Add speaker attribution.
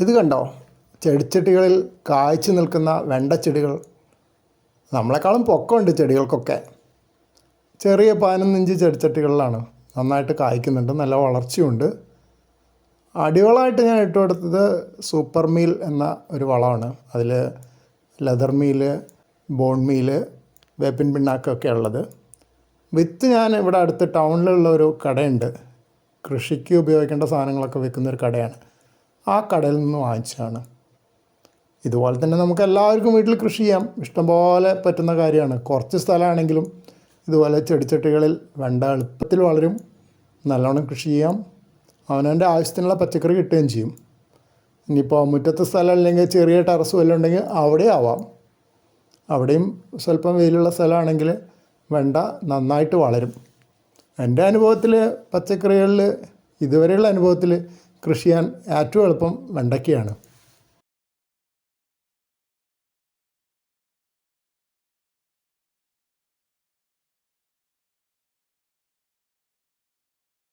Speaker 1: ഇത് കണ്ടോ? ചെടിച്ചട്ടികളിൽ കായ്ച്ചു നിൽക്കുന്ന വെണ്ടച്ചെടികൾ. നമ്മളെക്കാളും പൊക്കമുണ്ട് ചെടികൾക്കൊക്കെ. ചെറിയ പതിനൊന്നിഞ്ച് ചെടിച്ചട്ടികളിലാണ്. നന്നായിട്ട് കായ്ക്കുന്നുണ്ട് നല്ല വളർച്ചയുണ്ട്. അടിവളമായിട്ട് ഞാൻ ഇട്ട് കൊടുത്തത് സൂപ്പർ മീൽ എന്ന ഒരു വളമാണ്. അതിൽ ലെതർ മീൽ ബോൺ മീൽ വേപ്പിൻ പിണ്ണാക്കൊക്കെ ഉള്ളത്. വിത്ത് ഞാൻ ഇവിടെ അടുത്ത് ടൗണിലുള്ള ഒരു കടയുണ്ട്. കൃഷിക്ക് ഉപയോഗിക്കേണ്ട സാധനങ്ങളൊക്കെ വിൽക്കുന്ന ഒരു കടയാണ്. ആ കടയിൽ നിന്ന് വാങ്ങിച്ചാണ് ഇതുപോലെ തന്നെ നമുക്ക് എല്ലാവർക്കും വീട്ടിൽ കൃഷി ചെയ്യാം. ഇഷ്ടംപോലെ പറ്റുന്ന കാര്യമാണ്. കുറച്ച് സ്ഥലമാണെങ്കിലും ഇതുപോലെ ചെടിച്ചട്ടികളിൽ വെണ്ട എളുപ്പത്തിൽ വളരും. നല്ലോണം കൃഷി ചെയ്യാം. അവനവന്റെ ആവശ്യത്തിനുള്ള പച്ചക്കറി കിട്ടുകയും ചെയ്യും. ഇനിയിപ്പോൾ മുറ്റത്ത് സ്ഥലം അല്ലെങ്കിൽ ചെറിയ ടെറസ് വല്ലതും ഉണ്ടെങ്കിൽ അവിടെ ആവാം. അവിടെയും സ്വല്പം വെയിലുള്ള സ്ഥലമാണെങ്കിൽ വെണ്ട നന്നായിട്ട് വളരും. എന്റെ അനുഭവത്തിൽ പച്ചക്കറികളിൽ ഇതുവരെയുള്ള അനുഭവത്തിൽ കൃഷി ചെയ്യാൻ ഏറ്റവും എളുപ്പം വെണ്ടയ്ക്കയാണ്.